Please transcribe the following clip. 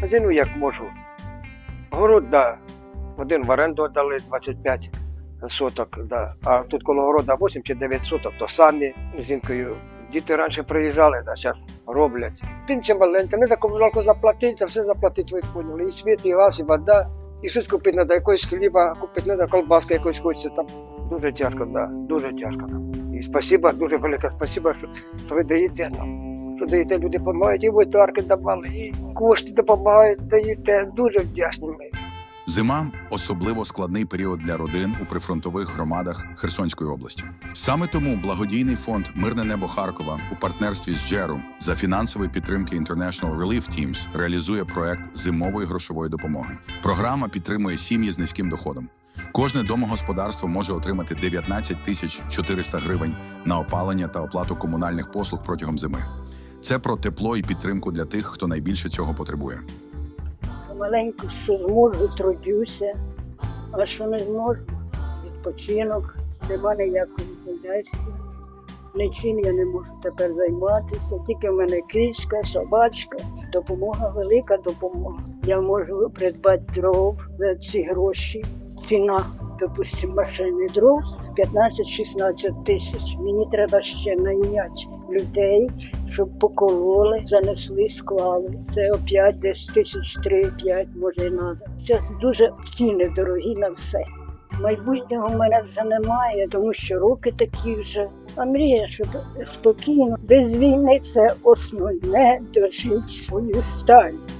Хазяйну як можу. Город, да. Один в оренду дали 25 соток, да. а тут коло города 8 чи 9 соток, то самі з жінкою. Діти раніше приїжджали, да, зараз роблять. Пенсія маленька, не за комуналку заплатити, за все заплатити, ви поняли. І світ, і газ, і вода. І щось купити треба, якогось хліба, купити треба, колбаски якось хочеться там. Дуже тяжко, да, дуже тяжко. І спасибо, дуже велике спасибо, що, що ви даєте нам. Що даєте, люди допомагають, і витарки давали, і кошти допомагають, даєте. Дуже вдячні. Зима особливо складний період для родин у прифронтових громадах Херсонської області. Саме тому благодійний фонд Мирне небо Харкова у партнерстві з Джеру за фінансової підтримки International Relief Teams реалізує проект зимової грошової допомоги. Програма підтримує сім'ї з низьким доходом. Кожне домогосподарство може отримати 19 тисяч 400 гривень на опалення та оплату комунальних послуг протягом зими. Це про тепло і підтримку для тих, хто найбільше цього потребує. Маленьку що зможу, трудюся, а що не зможу, відпочинок, нема ніякого хазяйства. Нічим я не можу тепер займатися. Тільки в мене кицька, собачка. Допомога, велика допомога. Я можу придбати дров за ці гроші. Ціна, допустимо, машини дров 15-16 тисяч. Мені треба ще найняти людей, щоб покололи, занесли, склали. Це опять десь тисяч три-п'ять, може і треба. Зараз дуже ціни дорогі на все. Майбутнього в мене вже немає, тому що роки такі вже. А мрія, щоб спокійно, без війни це основне дожить свою старість.